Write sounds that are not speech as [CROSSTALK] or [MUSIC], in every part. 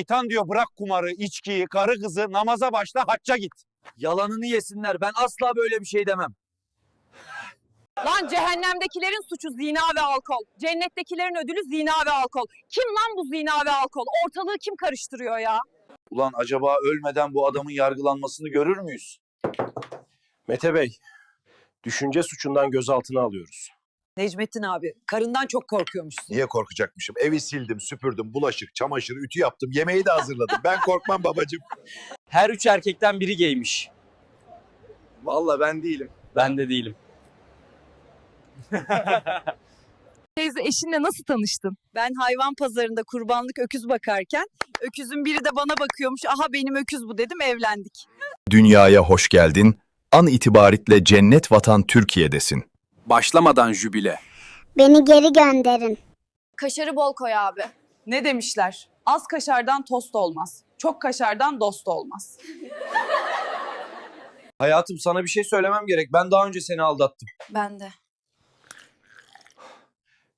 Şeytan diyor bırak kumarı, içkiyi, karı kızı, namaza başla, hacca git. Yalanını yesinler. Ben asla böyle bir şey demem. Lan cehennemdekilerin suçu zina ve alkol. Cennettekilerin ödülü zina ve alkol. Kim lan bu zina ve alkol? Ortalığı kim karıştırıyor ya? Ulan acaba ölmeden bu adamın yargılanmasını görür müyüz? Mete Bey, düşünce suçundan gözaltına alıyoruz. Necmettin abi karından çok korkuyormuşsun. Niye korkacakmışım? Evi sildim, süpürdüm, bulaşık, çamaşır, ütü yaptım, yemeği de hazırladım. Ben korkmam babacığım. [LAUGHS] Her üç erkekten biri gaymiş. Vallahi ben değilim. Ben de değilim. [LAUGHS] Teyze eşinle nasıl tanıştın? Ben hayvan pazarında kurbanlık öküz bakarken öküzün biri de bana bakıyormuş. Aha benim öküz bu dedim evlendik. Dünyaya hoş geldin. An itibariyle cennet vatan Türkiye'desin. Başlamadan jübile. Beni geri gönderin. Kaşarı bol koy abi. Ne demişler? Az kaşardan tost olmaz. Çok kaşardan dost olmaz. [LAUGHS] Hayatım sana bir şey söylemem gerek. Ben daha önce seni aldattım. Ben de.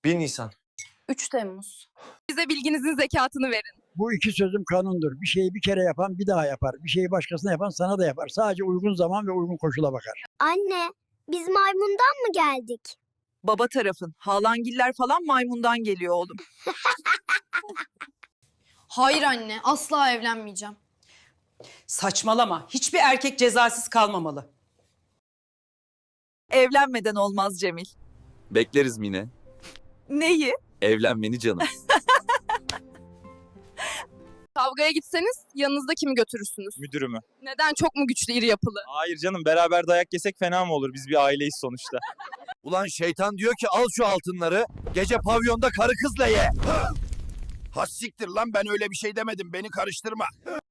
1 Nisan. 3 Temmuz. Bize bilginizin zekatını verin. Bu iki sözüm kanundur. Bir şeyi bir kere yapan bir daha yapar. Bir şeyi başkasına yapan sana da yapar. Sadece uygun zaman ve uygun koşula bakar. Anne, biz maymundan mı geldik? Baba tarafın. Halangiller falan maymundan geliyor oğlum. [LAUGHS] Hayır anne, asla evlenmeyeceğim. Saçmalama. Hiçbir erkek cezasız kalmamalı. Evlenmeden olmaz Cemil. Bekleriz Mine. Neyi? Evlenmeni canım. [LAUGHS] Kavgaya gitseniz yanınızda kimi götürürsünüz? Müdürümü. Neden çok mu güçlü iri yapılı? Hayır canım beraber dayak yesek fena mı olur? Biz bir aileyiz sonuçta. [LAUGHS] Ulan şeytan diyor ki al şu altınları, gece pavyonda karı kızla ye. [GASPS] Ha siktir lan ben öyle bir şey demedim, beni karıştırma.